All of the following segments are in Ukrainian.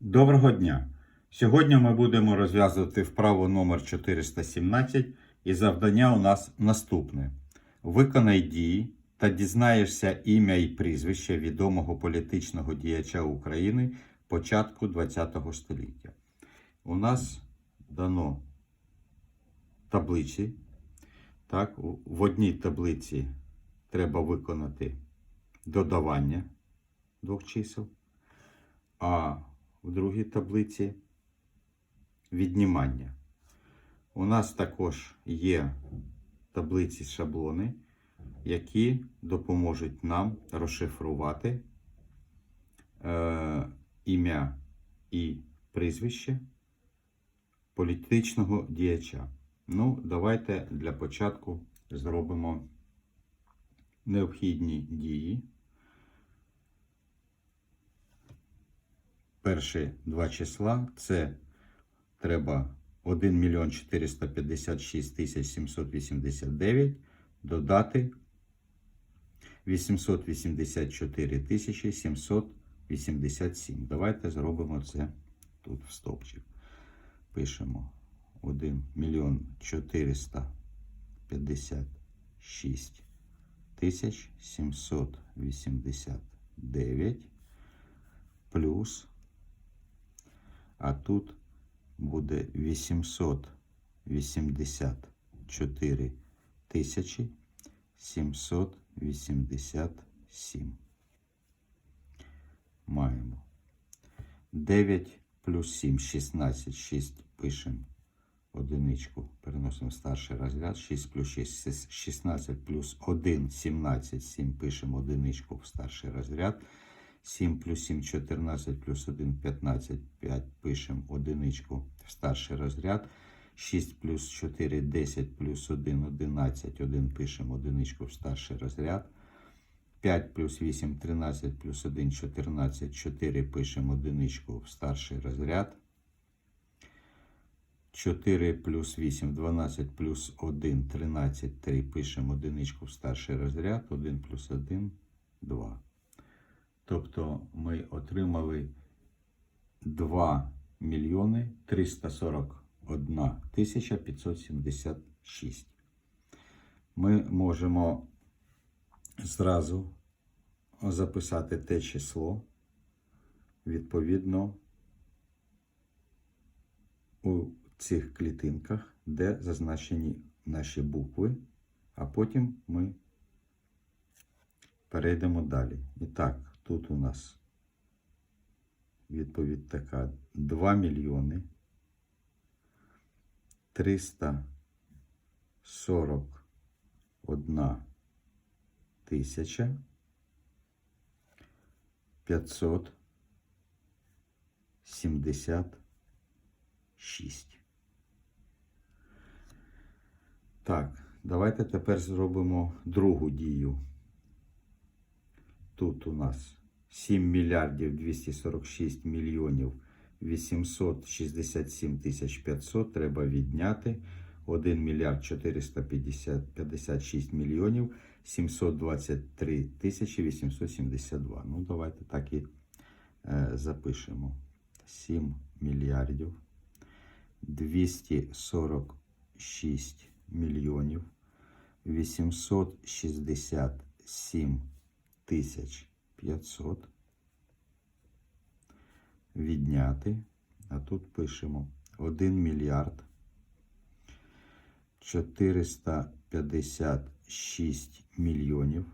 Доброго дня! Сьогодні ми будемо розв'язувати вправу номер 417 і завдання у нас наступне. Виконай дії та дізнаєшся ім'я і прізвище відомого політичного діяча України початку ХХ століття. У нас дано таблиці. Так, в одній таблиці треба виконати додавання двох чисел, а в другій таблиці віднімання. У нас також є таблиці шаблони, які допоможуть нам розшифрувати е, ім'я і прізвище політичного діяча. Ну, давайте для початку зробимо необхідні дії. Перші два числа це треба 1 мільйон 456 тисяч 789 додати 884 тисячі 787. Давайте зробимо це тут в стовпчик. Пишемо 1 мільйон 456 тисяч 789 плюс а тут буде 884 тисячі 787. Маємо. 9 плюс 7, 16, 6 пишемо одиничку, переносимо старший розряд, 6 плюс 6, 16 плюс 1, 17, 7 пишемо одиничку в старший розряд. 7 плюс 7, 14 плюс 1, 15, 5 пишемо одиничку в старший розряд. 6 плюс 4, 10 плюс 1, 11, 1 пишемо одиничку в старший розряд. 5 плюс 8, 13 плюс 1, 14, 4 пишемо одиничку в старший розряд. 4 плюс 8, 12 плюс 1, 13, 3 пишемо одиничку в старший розряд. 1 плюс 1, 2. Тобто ми отримали 2 мільйони 341 тисяча 576. Ми можемо зразу записати те число відповідно у цих клітинках, де зазначені наші букви, а потім ми перейдемо далі. І так, тут у нас відповідь така: 2 мільйони 341 тисяча 576. Так, давайте тепер зробимо другу дію. Тут у нас 7 мільярдів 246 мільйонів 867 тисяч 500 треба відняти 1 мільярд 456 мільйонів 723 тисячі 872. Ну, давайте так і е, запишемо. 7 мільярдів 246 мільйонів 867 тисяч 500 відняти, а тут пишемо 1 мільярд 456 мільйонів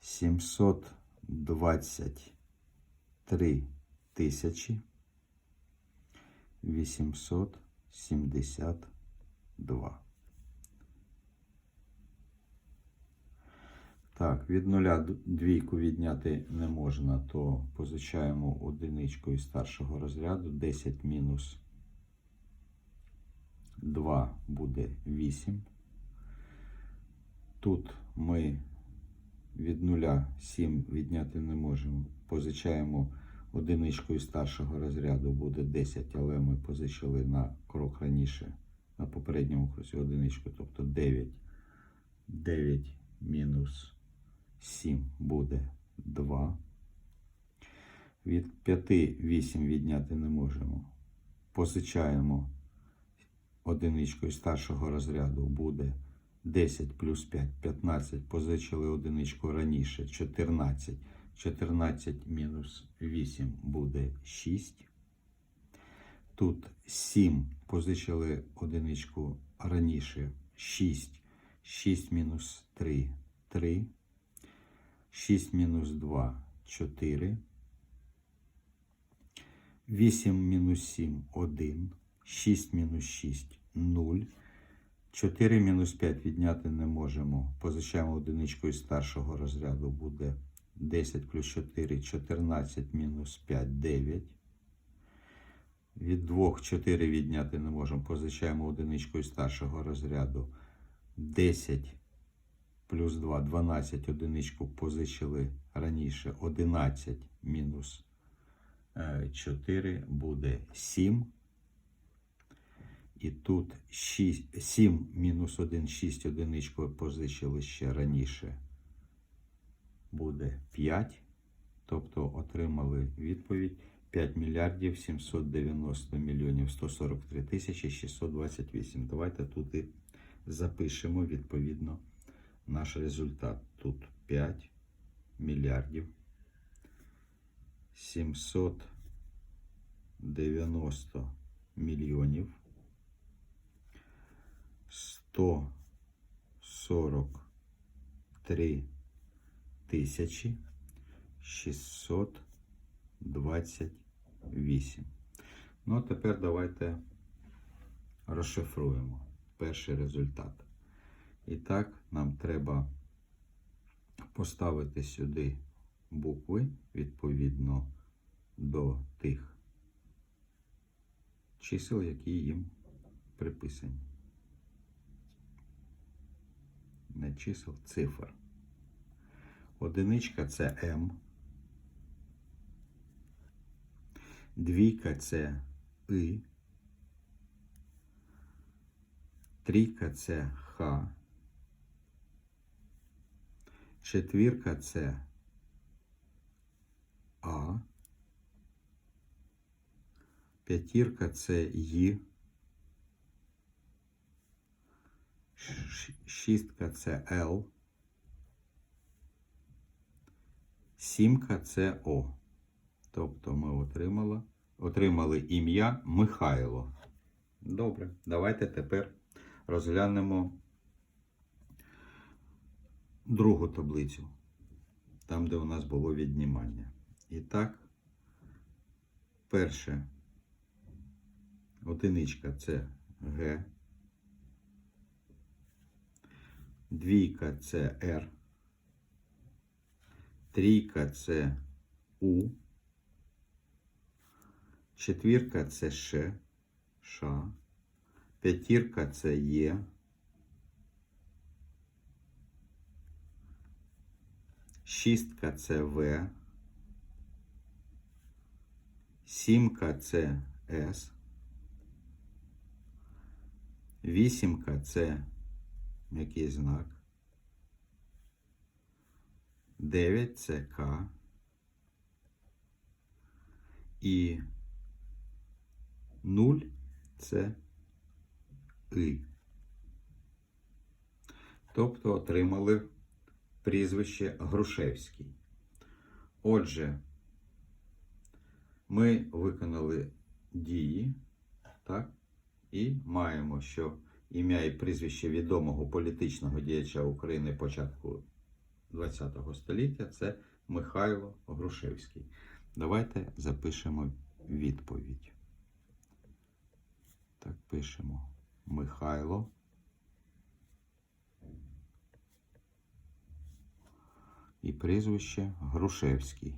723 тисячі 872. Так, від нуля двійку відняти не можна, то позичаємо одиничку із старшого розряду. 10 мінус 2 буде 8. Тут ми від нуля 7 відняти не можемо. Позичаємо одиничку із старшого розряду буде 10, але ми позичили на крок раніше, на попередньому курсі одиничку, тобто 9. 9 мінус 7 буде 2. Від 5 8 відняти не можемо. Позичаємо одиничкою старшого розряду буде 10 плюс 5 15. Позичили одиничку раніше 14. 14 мінус 8 буде 6. Тут 7 позичили одиничку раніше 6. 6 мінус 3 3. 6 мінус 2 4. 8 мінус 7 1. 6 мінус 6 0. 4 мінус 5 відняти не можемо. Позичаємо одиничку із старшого розряду буде 10 плюс 4 14 мінус 5 9. Від 2 4 відняти не можемо. Позичаємо одиничку із старшого розряду 10 плюс 2 12 одиничку позичили раніше 11 мінус е, 4 буде 7. І тут 6, 7 мінус 1, 6 одиничку позичили ще раніше. Буде 5. Тобто отримали відповідь 5 мільярдів 790 мільйонів 143 тисячі 628. Давайте тут і запишемо відповідно наш результат. Тут 5 мільярдів 790 мільйонів 143 тисячі 628. Ну, а тепер давайте розшифруємо перший результат. І так, нам треба поставити сюди букви відповідно до тих чисел, які їм приписані. Не чисел, цифр. Одиничка це М. Двійка це И. Трійка це Х. Четвірка це А. П'ятірка це. Ш- Шістка це Л. Сімка це О. Тобто ми отримали, отримали ім'я Михайло. Добре, давайте тепер розглянемо другу таблицю, там, де у нас було віднімання. І так, перше одиничка це Г. Двійка це Р. Трійка це У. Четвірка це Ш. Ша. П'ятірка це Є. Шістка це В. Сімка це С. Вісімка це м'який знак. 9 це К. І 0 це И. Тобто отримали прізвище Грушевський. Отже, ми виконали дії, так? І маємо, що ім'я і прізвище відомого політичного діяча України початку ХХ століття це Михайло Грушевський. Давайте запишемо відповідь. Так, пишемо Михайло. І прізвище Грушевський.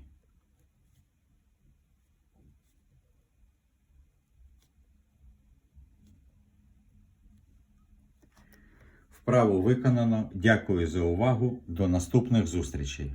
Вправо виконано. Дякую за увагу. До наступних зустрічей.